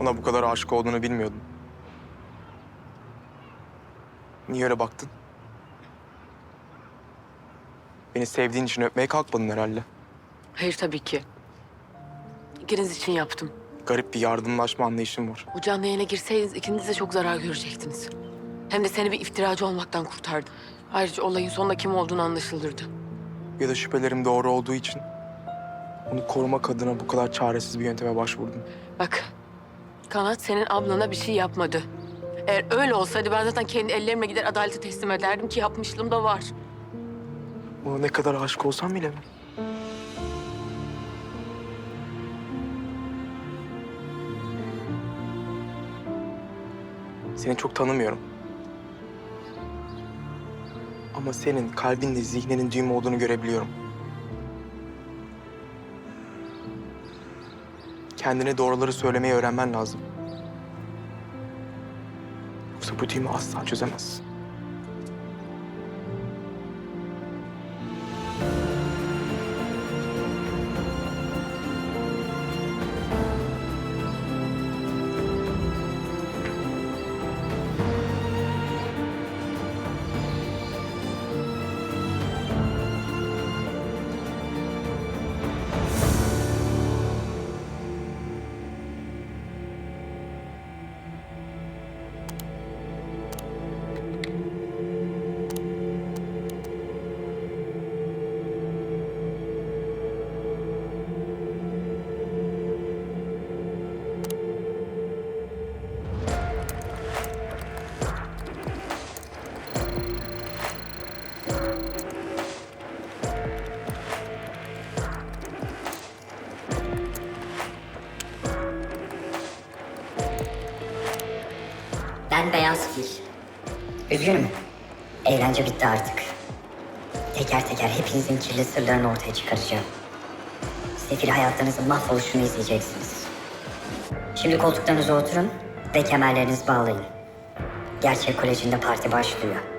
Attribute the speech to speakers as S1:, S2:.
S1: Ona bu kadar aşık olduğunu bilmiyordum. Niye öyle baktın? Beni sevdiğin için öpmeye kalkmadın herhalde.
S2: Hayır tabii ki. İkiniz için yaptım.
S1: Garip bir yardımlaşma anlayışım var.
S2: Bu canlı yayına girseydiniz ikiniz de çok zarar görecektiniz. Hem de seni bir iftiracı olmaktan kurtardı. Ayrıca olayın sonunda kim olduğunu anlaşıldırdı.
S1: Ya da şüphelerim doğru olduğu için onu korumak adına bu kadar çaresiz bir yönteme başvurdum.
S2: Bak, Kanat senin ablana bir şey yapmadı. Eğer öyle olsaydı ben zaten kendi ellerimle gider adalete teslim ederdim ki yapmışlığım da var.
S1: Ona ne kadar aşık olsam bile mi? Seni çok tanımıyorum. Ama senin kalbinde zihninin düğüm olduğunu görebiliyorum. Kendine doğruları söylemeyi öğrenmen lazım. Yoksa bu düğümü asla çözemezsin.
S3: Ben Beyaz Fil. Üzgünüm. Eğlence bitti artık. Teker teker hepinizin kirli sırlarını ortaya çıkaracağım. Sefil hayatlarınızın mahvoluşunu izleyeceksiniz. Şimdi koltuklarınıza oturun ve kemerlerinizi bağlayın. Gerçek kolejinde parti başlıyor.